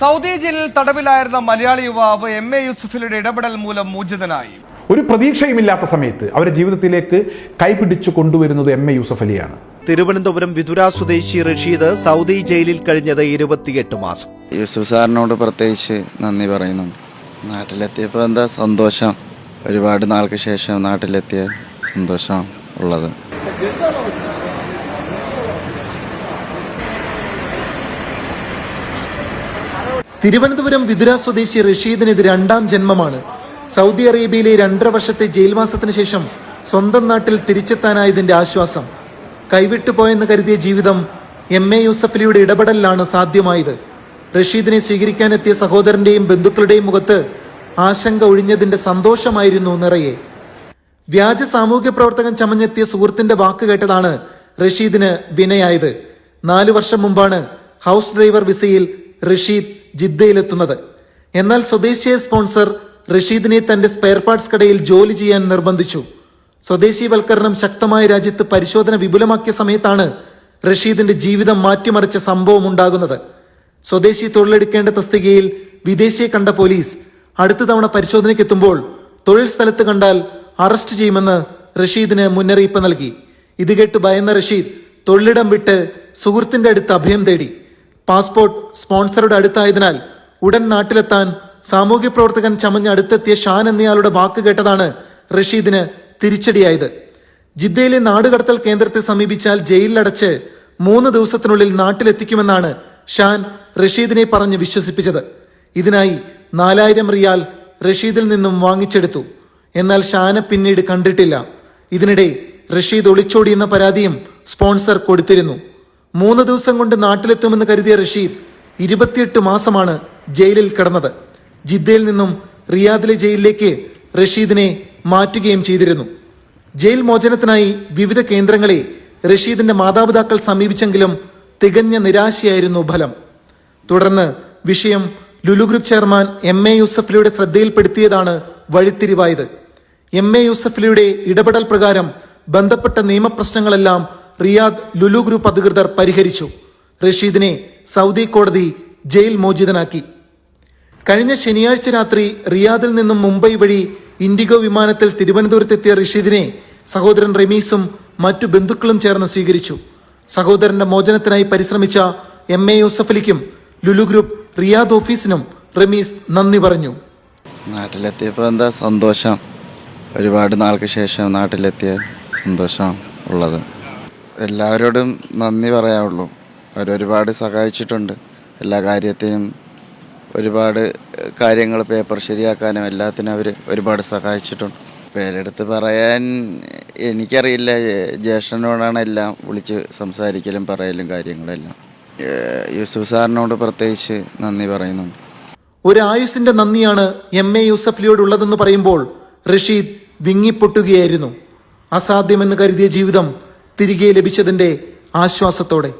Saudi ജയിലിൽ തടവിലായിരുന്ന മലയാളി യുവാവ് M A യൂസുഫിയുടെ ഇടപെടൽ മൂലം മോചിതനായി. ഒരു പ്രതീക്ഷയുമില്ലാത്ത സമയത്ത് അവരെ ജീവിതത്തിലേക്ക് കൈപിടിച്ചു കൊണ്ടുവരുന്നത് എം എ യൂസഫ് അലിയാണ്. തിരുവനന്തപുരം വിതുര സ്വദേശി റഷീദ് സൗദി ജയിലിൽ കഴിഞ്ഞത് ഇരുപത്തിയെട്ട് മാസം. യൂസുഫ് സാറിനോട് പ്രത്യേകിച്ച് നന്ദി പറയുന്നു. നാട്ടിലെത്തിയപ്പോൾ എന്താ സന്തോഷം? ഒരുപാട് നാൾക്ക് ശേഷം നാട്ടിലെത്തിയ സന്തോഷം ഉള്ളത്. തിരുവനന്തപുരം വിതുര സ്വദേശി റഷീദിന് രണ്ടാം ജന്മമാണ്. സൗദി അറേബ്യയിലെ രണ്ടര വർഷത്തെ ജയിൽവാസത്തിന് ശേഷം സ്വന്തം നാട്ടിൽ തിരിച്ചെത്താനായതിന്റെ ആശ്വാസം. കൈവിട്ടുപോയെന്ന് കരുതിയ ജീവിതം എം എ യൂസഫലിയുടെ ഇടപെടലിലാണ് സാധ്യമായത്. റഷീദിനെ സ്വീകരിക്കാനെത്തിയ സഹോദരന്റെയും ബന്ധുക്കളുടെയും മുഖത്ത് ആശങ്ക ഒഴിഞ്ഞതിന്റെ സന്തോഷമായിരുന്നു നിറയെ. വ്യാജ സാമൂഹ്യ പ്രവർത്തകൻ ചമഞ്ഞെത്തിയ സുഹൃത്തിന്റെ വാക്ക് കേട്ടതാണ് റഷീദിന് വിനയായത്. നാലു വർഷം മുമ്പാണ് ഹൗസ് ഡ്രൈവർ വിസയിൽ റഷീദ് ജിദ്ദയിലെത്തുന്നത്. എന്നാൽ സ്വദേശിയ സ്പോൺസർ റഷീദിനെ തന്റെ സ്പെയർ പാർട്സ് കടയിൽ ജോലി ചെയ്യാൻ നിർബന്ധിച്ചു. സ്വദേശീവൽക്കരണം ശക്തമായ രാജ്യത്ത് പരിശോധന വിപുലമാക്കിയ സമയത്താണ് റഷീദിന്റെ ജീവിതം മാറ്റിമറിച്ച സംഭവം ഉണ്ടാകുന്നത്. സ്വദേശി തൊഴിലെടുക്കേണ്ട തസ്തികയിൽ വിദേശിയെ കണ്ട പോലീസ് അടുത്ത തവണ പരിശോധനയ്ക്ക് എത്തുമ്പോൾ തൊഴിൽ സ്ഥലത്ത് കണ്ടാൽ അറസ്റ്റ് ചെയ്യുമെന്ന് റഷീദിന് മുന്നറിയിപ്പ് നൽകി. ഇത് കേട്ട് ഭയന്ന റഷീദ് തൊഴിലിടം വിട്ട് സുഹൃത്തിന്റെ അടുത്ത് അഭയം തേടി. പാസ്പോർട്ട് സ്പോൺസറുടെ അടുത്തായതിനാൽ ഉടൻ നാട്ടിലെത്താൻ സാമൂഹ്യ പ്രവർത്തകൻ ചമഞ്ഞ് അടുത്തെത്തിയ ഷാൻ എന്നയാളുടെ വാക്ക് കേട്ടതാണ് റഷീദിന് തിരിച്ചടിയായത്. ജിദ്ദയിലെ നാടുകടത്തൽ കേന്ദ്രത്തെ സമീപിച്ചാൽ ജയിലിലടച്ച് മൂന്ന് ദിവസത്തിനുള്ളിൽ നാട്ടിലെത്തിക്കുമെന്നാണ് ഷാൻ റഷീദിനെ പറഞ്ഞ് വിശ്വസിപ്പിച്ചത്. ഇതിനായി നാലായിരം റിയാൽ റഷീദിൽ നിന്നും വാങ്ങിച്ചെടുത്തു. എന്നാൽ ഷാനെ പിന്നീട് കണ്ടിട്ടില്ല. ഇതിനിടെ റഷീദ് ഒളിച്ചോടിയെന്ന പരാതിയും സ്പോൺസർ കൊടുത്തിരുന്നു. മൂന്ന് ദിവസം കൊണ്ട് നാട്ടിലെത്തുമെന്ന് കരുതിയ റഷീദ് ഇരുപത്തിയെട്ട് മാസമാണ് ജയിലിൽ കിടന്നത്. ജിദ്ദയിൽ നിന്നും റിയാദിലെ ജയിലിലേക്ക് റഷീദിനെ മാറ്റുകയും ചെയ്തിരുന്നു. ജയിൽ മോചനത്തിനായി വിവിധ കേന്ദ്രങ്ങളെ റഷീദിന്റെ മാതാപിതാക്കൾ സമീപിച്ചെങ്കിലും തികഞ്ഞ നിരാശയായിരുന്നു ഫലം. തുടർന്ന് വിഷയം Lulu group chairman M A യൂസഫ്ലിയുടെ ശ്രദ്ധയിൽപ്പെടുത്തിയതാണ് വഴിത്തിരിവായത്. എം എ യൂസഫ്ലിയുടെ ഇടപെടൽ പ്രകാരം ബന്ധപ്പെട്ട നിയമപ്രശ്നങ്ങളെല്ലാം റിയാദ് ലുലു ഗ്രൂപ്പ് അധികൃതർ പരിഹരിച്ചു. റഷീദിനെ സൗദി കോടതി ജയിൽ മോചിതനാക്കി. കഴിഞ്ഞ ശനിയാഴ്ച രാത്രി റിയാദിൽ നിന്നും മുംബൈ വഴി ഇൻഡിഗോ വിമാനത്തിൽ തിരുവനന്തപുരത്തെത്തിയ റഷീദിനെ സഹോദരൻ റമീസും മറ്റു ബന്ധുക്കളും ചേർന്ന് സ്വീകരിച്ചു. സഹോദരന്റെ മോചനത്തിനായി പരിശ്രമിച്ച എം എ യൂസഫലിക്കും ലുലു ഗ്രൂപ്പ് റിയാദ് ഓഫീസിനും റമീസ് നന്ദി പറഞ്ഞു. നാട്ടിലെത്തിയപ്പോൾ എന്താ സന്തോഷം? ഒരുപാട് നാൾക്ക് ശേഷം നാട്ടിലെത്തിയ സന്തോഷം ഉള്ളത്. എല്ലാവരോടും നന്ദി പറയാവുള്ളൂ. അവരൊരുപാട് സഹായിച്ചിട്ടുണ്ട്. എല്ലാ കാര്യത്തിനും ഒരുപാട് കാര്യങ്ങൾ പേപ്പർ ശരിയാക്കാനും എല്ലാത്തിനും അവർ ഒരുപാട് സഹായിച്ചിട്ടുണ്ട്. പേരെടുത്ത് പറയാൻ എനിക്കറിയില്ല. ജ്യേഷ്ഠനോടാണ് എല്ലാം വിളിച്ച് സംസാരിക്കലും പറയലും കാര്യങ്ങളെല്ലാം. യൂസുഫ് സാറിനോട് പ്രത്യേകിച്ച് നന്ദി പറയുന്നുണ്ട്. ഒരു ആയുസിന്റെ നന്ദിയാണ് എം എ യൂസഫ്ലിയോട് ഉള്ളതെന്ന് പറയുമ്പോൾ റഷീദ് വിങ്ങിപ്പൊട്ടുകയായിരുന്നു. അസാധ്യമെന്ന് കരുതിയ ജീവിതം തിരികെ ലഭിച്ചതിന്റെ ആശ്വാസത്തോടെ.